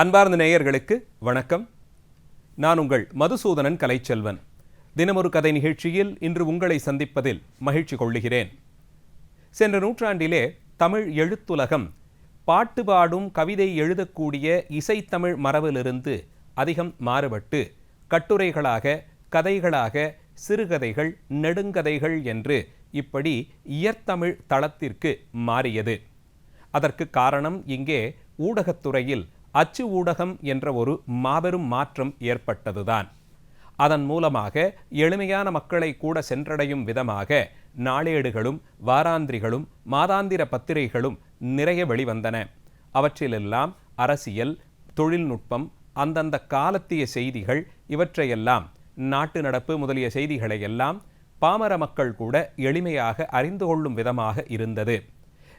அன்பார்ந்த நேயர்களுக்கு வணக்கம். நான் உங்கள் மதுசூதனன் கலைச்செல்வன். தினமொரு கதை நிகழ்ச்சியில் இன்று உங்களை சந்திப்பதில் மகிழ்ச்சி கொள்ளுகிறேன். சென்ற நூற்றாண்டிலே தமிழ் எழுத்துலகம் பாட்டு பாடும் கவிதை எழுதக்கூடிய இசைத்தமிழ் மரபிலிருந்து அதிகம் மாறுபட்டு கட்டுரைகளாக கதைகளாக சிறுகதைகள் நெடுங்கதைகள் என்று இப்படி இயற்தமிழ் தளத்திற்கு மாறியது. அதற்கு காரணம் இங்கே ஊடகத்துறையில் அச்சு ஊடகம் என்ற ஒரு மாபெரும் மாற்றம் ஏற்பட்டதுதான். அதன் மூலமாக எளிமையான மக்களை கூட சென்றடையும் விதமாக நாளேடுகளும் வாராந்திரிகளும் மாதாந்திர பத்திரிகைகளும் நிறைய வெளிவந்தன. அவற்றிலெல்லாம் அரசியல் தொழில்நுட்பம் அந்தந்த காலத்திய செய்திகள் இவற்றையெல்லாம் நாட்டு நடப்பு முதலிய செய்திகளை எல்லாம் பாமர மக்கள் கூட எளிமையாக அறிந்து கொள்ளும் விதமாக இருந்தது.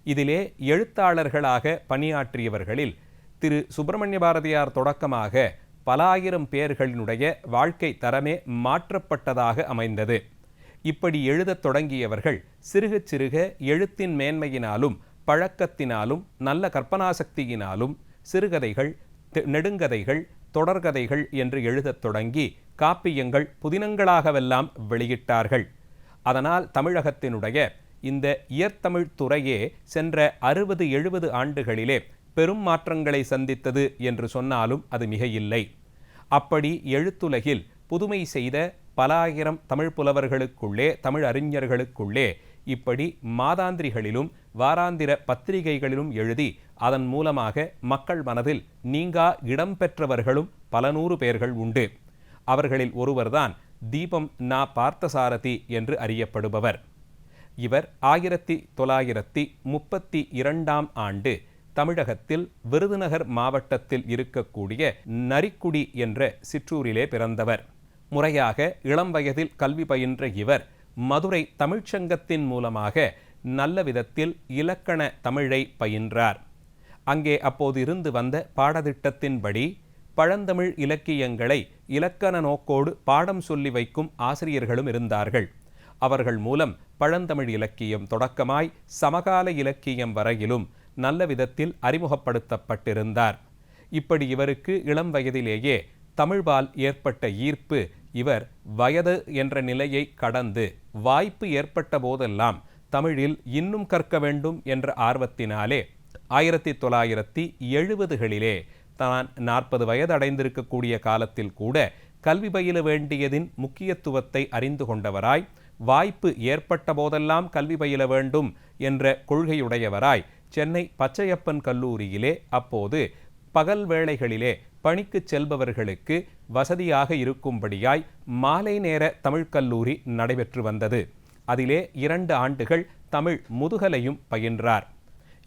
இதிலே எழுத்தாளர்களாக பணியாற்றியவர்களில் திரு சுப்பிரமணிய பாரதியார் தொடக்கமாக பல ஆயிரம் பேர்களினுடைய வாழ்க்கை தரமே மாற்றப்பட்டதாக அமைந்தது. இப்படி எழுதத் தொடங்கியவர்கள் சிறுக சிறுக எழுத்தின் மேன்மையினாலும் பழக்கத்தினாலும் நல்ல கற்பனாசக்தியினாலும் சிறுகதைகள் தெ- நெடுங்கதைகள் தொடர்கதைகள் என்று எழுதத் தொடங்கி காப்பியங்கள் புதினங்களாகவெல்லாம் வெளியிட்டார்கள். அதனால் தமிழகத்தினுடைய இந்த இயற்தமிழ் துறையே சென்ற அறுபது எழுபது ஆண்டுகளிலே பெரும் மாற்றங்களை சந்தித்தது என்று சொன்னாலும் அது மிக இல்லை அப்படி எழுத்துலகில் புதுமை செய்த பல ஆயிரம் தமிழ் புலவர்களுக்குள்ளே தமிழ் அறிஞர்களுக்குள்ளே இப்படி மாதாந்திரிகளிலும் வாராந்திர பத்திரிகைகளிலும் எழுதி அதன் மூலமாக மக்கள் மனதில் நீங்கா இடம் பெற்றவர்களும் பல நூறு பேர்கள் உண்டு. அவர்களில் ஒருவர்தான் தீபம் நா பார்த்தசாரதி என்று அறியப்படுபவர். இவர் ஆயிரத்தி தொள்ளாயிரத்தி முப்பத்தி இரண்டாம் ஆண்டு தமிழகத்தில் விருதுநகர் மாவட்டத்தில் இருக்கக்கூடிய நரிக்குடி என்ற சிற்றூரிலே பிறந்தவர். முறையாக இளம் வயதில் கல்வி பயின்ற இவர் மதுரை தமிழ்ச்சங்கத்தின் மூலமாக நல்ல விதத்தில் இலக்கண தமிழை பயின்றார். அங்கே அப்போது இருந்து வந்த பாடத்திட்டத்தின்படி பழந்தமிழ் இலக்கியங்களை இலக்கண நோக்கோடு பாடம் சொல்லி வைக்கும் ஆசிரியர்களும் இருந்தார்கள். அவர்கள் மூலம் பழந்தமிழ் இலக்கியம் தொடக்கமாய் சமகால இலக்கியம் வரையிலும் நல்ல விதத்தில் அறிமுகப்படுத்தப்பட்டிருந்தார். இப்படி இவருக்கு இளம் வயதிலேயே தமிழ்பால் ஏற்பட்ட ஈர்ப்பு இவர் வயது என்ற நிலையை கடந்து வாய்ப்பு ஏற்பட்ட போதெல்லாம் தமிழில் இன்னும் கற்க வேண்டும் என்ற ஆர்வத்தினாலே ஆயிரத்தி தொள்ளாயிரத்தி எழுபதுகளிலே தான் நாற்பது வயது அடைந்திருக்கக்கூடிய காலத்தில் கூட கல்வி பயில வேண்டியதின் முக்கியத்துவத்தை அறிந்து கொண்டவராய் வாய்ப்பு ஏற்பட்ட போதெல்லாம் கல்வி பயில வேண்டும் என்ற கொள்கையுடையவராய் சென்னை பச்சையப்பன் கல்லூரியிலே அப்போது பகல் வேளைகளிலே பணிக்கு செல்பவர்களுக்கு வசதியாக இருக்கும்படியாய் மாலை நேர தமிழ்க் கல்லூரி நடைபெற்று வந்தது. அதிலே இரண்டு ஆண்டுகள் தமிழ் முதுகலையும் பயின்றார்.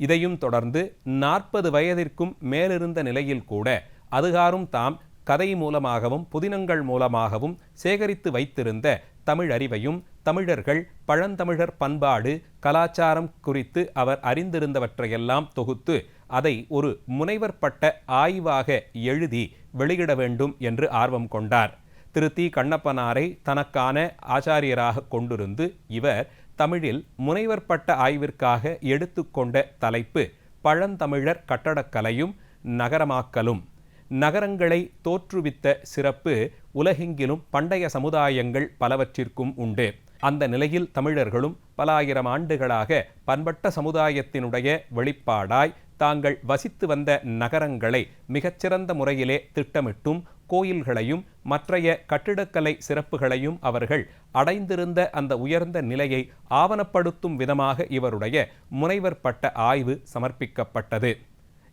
இதையும் தொடர்ந்து நாற்பது வயதிற்கும் மேலிருந்த நிலையில் கூட அதுகாரும் தாம் கதை மூலமாகவும் புதினங்கள் மூலமாகவும் சேகரித்து வைத்திருந்த தமிழ் அறிவையும் தமிழர்கள் பழந்தமிழர் பண்பாடு கலாச்சாரம் குறித்து அவர் அறிந்திருந்தவற்றையெல்லாம் தொகுத்து அதை ஒரு முனைவர் பட்ட ஆய்வாக எழுதி வெளியிட வேண்டும் என்று ஆர்வம் கொண்டார். திரு. தி. கண்ணப்பனாரை தனக்கான ஆச்சாரியராக கொண்டிருந்து இவர் தமிழில் முனைவர் பட்ட ஆய்விற்காக எடுத்துக்கொண்ட தலைப்பு பழந்தமிழர் கட்டடக்கலையும் நகரமாக்கலும். நகரங்களை தோற்றுவித்த சிறப்பு உலகெங்கிலும் பண்டைய சமுதாயங்கள் பலவற்றிற்கும் உண்டு. அந்த நிலையில் தமிழர்களும் பல ஆயிரம் ஆண்டுகளாக பண்பட்ட சமுதாயத்தினுடைய வெளிப்பாடாய் தாங்கள் வசித்து வந்த நகரங்களை மிகச்சிறந்த முறையிலே திட்டமிட்டும் கோயில்களையும் மற்றைய கட்டிடக்கலை சிறப்புகளையும் அவர்கள் அடைந்திருந்த அந்த உயர்ந்த நிலையை ஆவணப்படுத்தும் விதமாக இவருடைய முனைவர் பட்ட ஆய்வு சமர்ப்பிக்கப்பட்டது.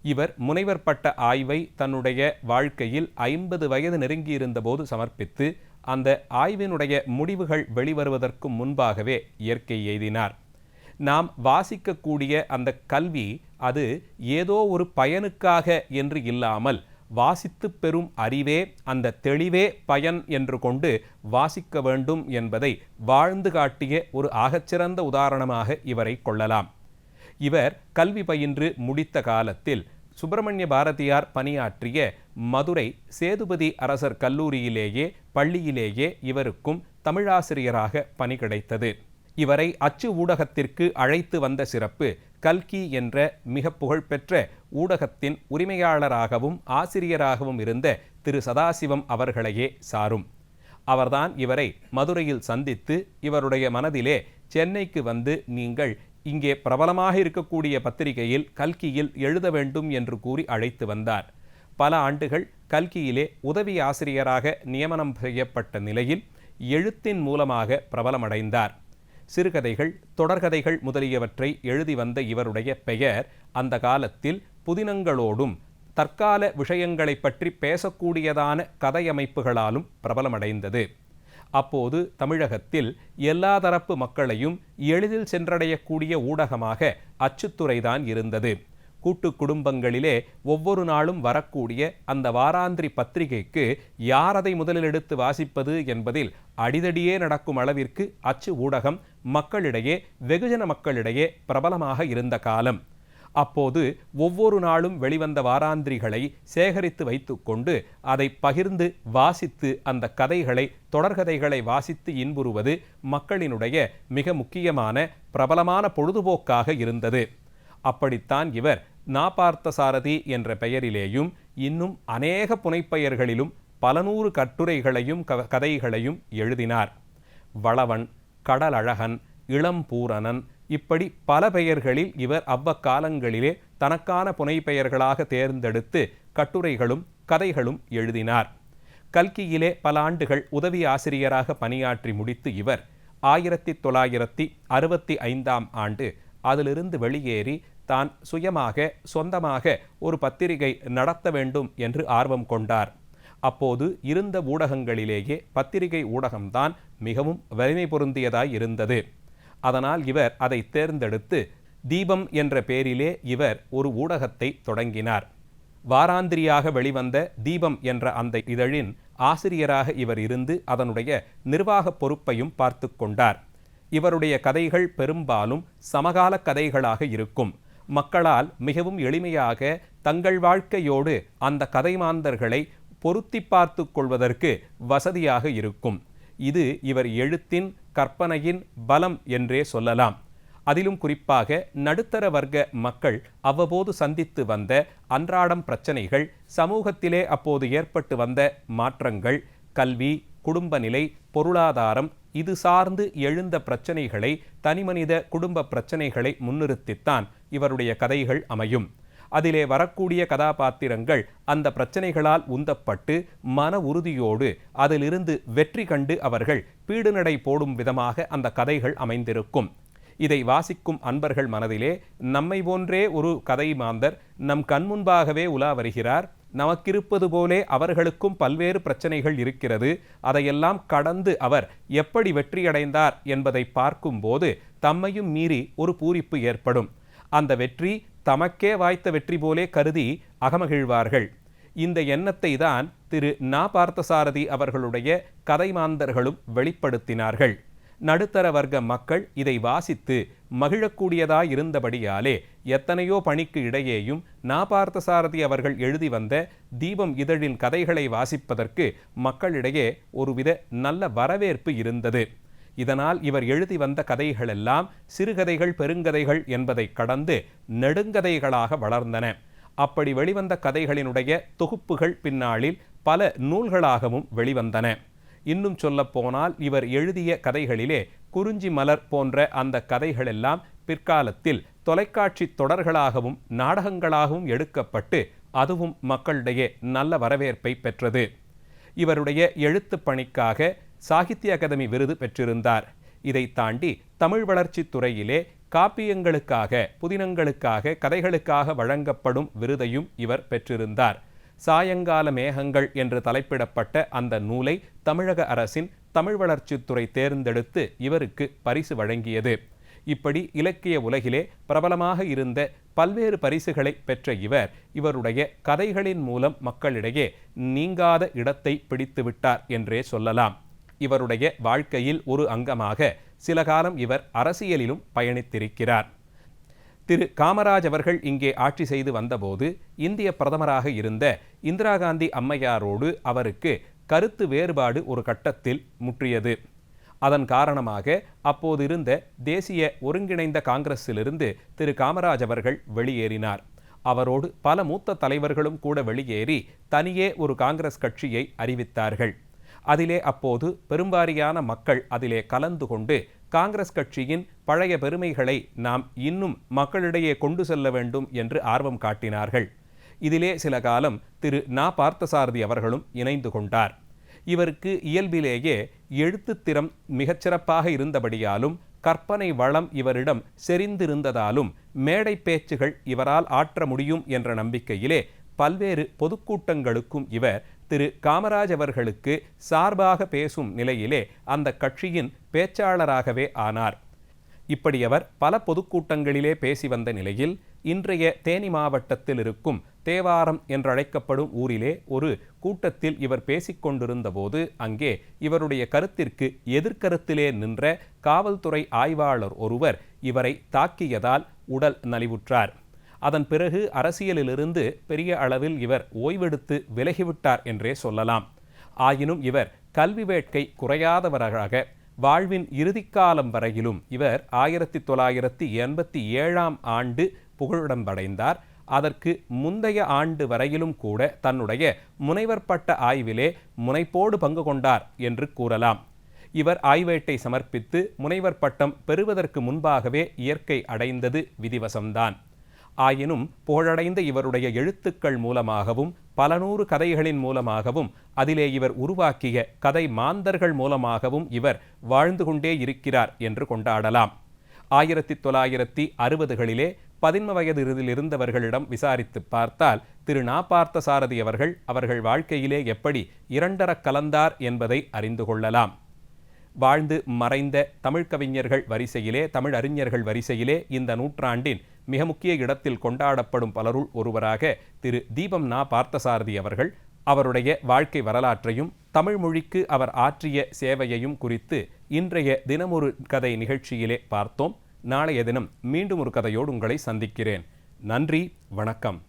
இவர் முனைவர் பட்ட ஆய்வை தன்னுடைய வாழ்க்கையில் ஐம்பது வயது நெருங்கியிருந்தபோது சமர்ப்பித்து அந்த ஆய்வினுடைய முடிவுகள் வெளிவருவதற்கு முன்பாகவே இயற்கை எய்தினார். நாம் வாசிக்கக்கூடிய அந்த கல்வி அது ஏதோ ஒரு பயனுக்காக என்று இல்லாமல் வாசித்து பெறும் அறிவே அந்த தெளிவே பயன் என்று கொண்டு வாசிக்க வேண்டும் என்பதை வாழ்ந்து காட்டிய ஒரு ஆகச்சிறந்த உதாரணமாக இவரை கொள்ளலாம். இவர் கல்வி பயின்று முடித்த காலத்தில் சுப்பிரமணிய பாரதியார் பணியாற்றிய மதுரை சேதுபதி அரசர் கல்லூரியிலேயே பள்ளியிலேயே இவருக்கும் தமிழாசிரியராக பணி கிடைத்தது. இவரை அச்சு ஊடகத்திற்கு அழைத்து வந்த சிறப்பு கல்கி என்ற மிக புகழ்பெற்ற ஊடகத்தின் உரிமையாளராகவும் ஆசிரியராகவும் இருந்த திரு சதாசிவம் அவர்களையே சாரும். அவர்தான் இவரை மதுரையில் சந்தித்து இவருடைய மனதிலே சென்னைக்கு வந்து நீங்கள் இங்கே பிரபலமாக இருக்கக்கூடிய பத்திரிகையில் கல்கியில் எழுத வேண்டும் என்று கூறி அழைத்து வந்தார். பல ஆண்டுகள் கல்கியிலே உதவி ஆசிரியராக நியமனம் செய்யப்பட்ட நிலையில் எழுத்தின் மூலமாக பிரபலமடைந்தார். சிறுகதைகள் தொடர்கதைகள் முதலியவற்றை எழுதி வந்த இவருடைய பெயர் அந்த காலத்தில் புதினங்களோடும் தற்கால விஷயங்களை பற்றி பேசக்கூடியதான கதையமைப்புகளாலும் பிரபலமடைந்தது. அப்போது தமிழகத்தில் எல்லா தரப்பு மக்களையும் எளிதில் சென்றடையக்கூடிய ஊடகமாக அச்சுத்துறைதான் இருந்தது. கூட்டு குடும்பங்களிலே ஒவ்வொரு நாளும் வரக்கூடிய அந்த வாராந்திரி பத்திரிகைக்கு யார் அதை முதலில் எடுத்து வாசிப்பது என்பதில் அடிதடியே நடக்கும் அளவிற்கு அச்சு ஊடகம் மக்களிடையே வெகுஜன மக்களிடையே பிரபலமாக இருந்த காலம். அப்போது ஒவ்வொரு நாளும் வெளிவந்த வாராந்திரிகளை சேகரித்து வைத்துக்கொண்டு அதை பகிர்ந்து வாசித்து அந்த கதைகளை தொடர்கதைகளை வாசித்து இன்புறுவது மக்களினுடைய மிக முக்கியமான பிரபலமான பொழுதுபோக்காக இருந்தது. அப்படித்தான் இவர் நாபார்த்தசாரதி என்ற பெயரிலேயும் இன்னும் அநேக புனைப்பெயர்களிலும் பல நூறு கட்டுரைகளையும் கதைகளையும் எழுதினார். வளவன் கடலழகன் இளம்பூரணன் இப்படி பல பெயர்களில் இவர் அவ்வக்காலங்களிலே தனக்கான புனைப்பெயர்களாக தேர்ந்தெடுத்து கட்டுரைகளும் கதைகளும் எழுதினார். கல்கியிலே பல ஆண்டுகள் உதவி ஆசிரியராக பணியாற்றி முடித்து இவர் ஆயிரத்தி தொள்ளாயிரத்தி அறுபத்தி ஐந்தாம் ஆண்டு அதிலிருந்து வெளியேறி தான் சுயமாக சொந்தமாக ஒரு பத்திரிகை நடத்த வேண்டும் என்று ஆர்வம் கொண்டார். அப்போது இருந்த ஊடகங்களிலேயே பத்திரிகை ஊடகம்தான் மிகவும் வலிமை பொருந்தியதாய் இருந்தது. அதனால் இவர் அதை தேர்ந்தெடுத்து தீபம் என்ற பெயரிலே இவர் ஒரு ஊடகத்தை தொடங்கினார். வாராந்திரியாக வெளிவந்த தீபம் என்ற அந்த இதழின் ஆசிரியராக இவர் இருந்து அதனுடைய நிர்வாக பொறுப்பையும் பார்த்து கொண்டார். இவருடைய கதைகள் பெரும்பாலும் சமகால கதைகளாக இருக்கும். மக்களால் மிகவும் எளிமையாக தங்கள் வாழ்க்கையோடு அந்த கதைமாந்தர்களை பொருத்தி பார்த்து கொள்வதற்கு வசதியாக இருக்கும். இது இவர் எழுத்தின் கற்பனையின் பலம் என்றே சொல்லலாம். அதிலும் குறிப்பாக நடுத்தர வர்க்க மக்கள் அவ்வப்போது சந்தித்து வந்த அன்றாடம் பிரச்சனைகள் சமூகத்திலே அப்போது ஏற்பட்டு வந்த மாற்றங்கள் கல்வி குடும்ப நிலை பொருளாதாரம் இது சார்ந்து எழுந்த பிரச்சனைகளை தனிமனித குடும்ப பிரச்சனைகளை முன்னிறுத்தித்தான் இவருடைய கதைகள் அமையும். அதிலே வரக்கூடிய கதாபாத்திரங்கள் அந்த பிரச்சனைகளால் உந்தப்பட்டு மன உறுதியோடு அதிலிருந்து வெற்றி கண்டு அவர்கள் பீடுநடை போடும் விதமாக அந்த கதைகள் அமைந்திருக்கும். இதை வாசிக்கும் அன்பர்கள் மனதிலே நம்மை போன்றே ஒரு கதை மாந்தர் நம் கண்முன்பாகவே உலா வருகிறார். நமக்கிருப்பது போலே அவர்களுக்கும் பல்வேறு பிரச்சனைகள் இருக்கிறது. அதையெல்லாம் கடந்து அவர் எப்படி வெற்றியடைந்தார் என்பதை பார்க்கும்போது தம்மையும் மீறி ஒரு பூரிப்பு ஏற்படும். அந்த வெற்றி தமக்கே வாய்த்த வெற்றி போலே கருதி அகமகிழ்வார்கள். இந்த எண்ணத்தை தான் திரு நா. பார்த்தசாரதி அவர்களுடைய கதைமாந்தர்களும் வெளிப்படுத்தினார்கள். நடுத்தர வர்க்க மக்கள் இதை வாசித்து மகிழக்கூடியதாய் இருந்தபடியாலே எத்தனையோ பணிக்கு இடையேயும் நாபார்த்தசாரதி அவர்கள் எழுதி வந்த தீபம் இதழின் கதைகளை வாசிப்பதற்கு மக்களிடையே ஒருவித நல்ல வரவேற்பு இருந்தது. இதனால் இவர் எழுதி வந்த கதைகளெல்லாம் சிறுகதைகள் பெருங்கதைகள் என்பதை கடந்து நெடுங்கதைகளாக வளர்ந்தன. அப்படி வெளிவந்த கதைகளினுடைய தொகுப்புகள் பின்னாளில் பல நூல்களாகவும் வெளிவந்தன. இன்னும் சொல்லப்போனால் இவர் எழுதிய கதைகளிலே குறிஞ்சி மலர் போன்ற அந்த கதைகளெல்லாம் பிற்காலத்தில் தொலைக்காட்சி தொடர்களாகவும் நாடகங்களாகவும் எடுக்கப்பட்டு அதுவும் மக்களிடையே நல்ல வரவேற்பை பெற்றது. இவருடைய எழுத்து பணிக்காக சாகித்ய அகாதமி விருது பெற்றிருந்தார். இதை தாண்டி தமிழ் வளர்ச்சித் துறையிலே காப்பியங்களுக்காக புதினங்களுக்காக கதைகளுக்காக வழங்கப்படும் விருதையும் இவர் பெற்றிருந்தார். சாயங்கால மேகங்கள் என்று தலைப்பிடப்பட்ட அந்த நூலை தமிழக அரசின் தமிழ் வளர்ச்சித்துறை தேர்ந்தெடுத்து இவருக்கு பரிசு வழங்கியது. இப்படி இலக்கிய உலகிலே பிரபலமாக இருந்த பல்வேறு பரிசுகளை பெற்ற இவர் இவருடைய கதைகளின் மூலம் மக்களிடையே நீங்காத இடத்தை பிடித்துவிட்டார் என்றே சொல்லலாம். இவருடைய வாழ்க்கையில் ஒரு அங்கமாக சில காலம் இவர் அரசியலிலும் பயணித்திருக்கிறார். திரு. காமராஜ் அவர்கள் இங்கே ஆட்சி செய்து வந்தபோது இந்திய பிரதமராக இருந்த இந்திரா காந்தி அம்மையாரோடு அவருக்கு கருத்து வேறுபாடு ஒரு கட்டத்தில் முற்றியது. அதன் காரணமாக அப்போது இருந்த தேசிய ஒருங்கிணைந்த காங்கிரஸிலிருந்து திரு. காமராஜ் அவர்கள் வெளியேறினார். அவரோடு பல மூத்த தலைவர்களும் கூட வெளியேறி தனியே ஒரு காங்கிரஸ் கட்சியை அறிவித்தார்கள். அதிலே அப்போது பெரும்பாரியான மக்கள் அதிலே கலந்து கொண்டு காங்கிரஸ் கட்சியின் பழைய பெருமைகளை நாம் இன்னும் மக்களிடையே கொண்டு செல்ல வேண்டும் என்று ஆர்வம் காட்டினார்கள். இதிலே சில காலம் திரு. நா. பார்த்தசாரதி அவர்களும் இணைந்து கொண்டார். இவருக்கு இயல்பிலேயே எழுத்துத்திறம் மிகச்சிறப்பாக இருந்தபடியாலும் கற்பனை வளம் இவரிடம் செறிந்திருந்ததாலும் மேடை பேச்சுகள் இவரால் ஆற்ற முடியும் என்ற நம்பிக்கையிலே பல்வேறு பொதுக்கூட்டங்களுக்கும் இவர் திரு காமராஜ் அவர்களுக்கு சார்பாக பேசும் நிலையிலே அந்த கட்சியின் பேச்சாளராகவே ஆனார். இப்படி அவர் பல பொதுக்கூட்டங்களிலே பேசி வந்த நிலையில் இன்றைய தேனி மாவட்டத்தில் இருக்கும் தேவாரம் என்றழைக்கப்படும் ஊரிலே ஒரு கூட்டத்தில் இவர் பேசிக்கொண்டிருந்தபோது அங்கே இவருடைய கருத்திற்கு எதிர்கருத்திலே நின்ற காவல்துறை ஆய்வாளர் ஒருவர் இவரை தாக்கியதால் உடல் நலிவுற்றார். அதன் பிறகு அரசியலிலிருந்து பெரிய அளவில் இவர் ஓய்வெடுத்து விலகிவிட்டார் என்றே சொல்லலாம். ஆயினும் இவர் கல்வி வேட்கை குறையாதவராக வாழ்வின் இறுதிக்காலம் வரையிலும் இவர் ஆயிரத்தி தொள்ளாயிரத்தி எண்பத்தி ஏழாம் ஆண்டு புகழிடம்படைந்தார். அதற்கு முந்தைய ஆண்டு வரையிலும் கூட தன்னுடைய முனைவர் பட்ட ஆய்விலே முனைப்போடு பங்கு கொண்டார் என்று கூறலாம். இவர் ஆய்வேட்டை சமர்ப்பித்து முனைவர் பட்டம் பெறுவதற்கு முன்பாகவே இயற்கை அடைந்தது விதிவசம்தான். ஆயினும் புகழடைந்த இவருடைய எழுத்துக்கள் மூலமாகவும் பல நூறு கதைகளின் மூலமாகவும் அதிலே இவர் உருவாக்கிய கதை மாந்தர்கள் மூலமாகவும் இவர் வாழ்ந்து கொண்டே இருக்கிறார் என்று கொண்டாடலாம். ஆயிரத்தி தொள்ளாயிரத்தி அறுபதுகளிலே பதின்ம வயதில் இருந்தவர்களிடம் விசாரித்து பார்த்தால் திரு. நா. சாரதி அவர்கள் அவர்கள் வாழ்க்கையிலே எப்படி இரண்டரக் கலந்தார் என்பதை அறிந்து கொள்ளலாம். வாழ்ந்து மறைந்த தமிழ் கவிஞர்கள் வரிசையிலே தமிழ் அறிஞர்கள் வரிசையிலே இந்த நூற்றாண்டின் மிக முக்கிய இடத்தில் கொண்டாடப்படும் பலருள் ஒருவராக திரு தீபம் நா பார்த்தசாரதி அவர்கள். அவருடைய வாழ்க்கை வரலாற்றையும் தமிழ் மொழிக்கு அவர் ஆற்றிய சேவையையும் குறித்து இன்றைய தினமொரு கதை நிகழ்ச்சியிலே பார்த்தோம். நாளைய தினம் மீண்டும் ஒரு கதையோடு உங்களை சந்திக்கிறேன். நன்றி வணக்கம்.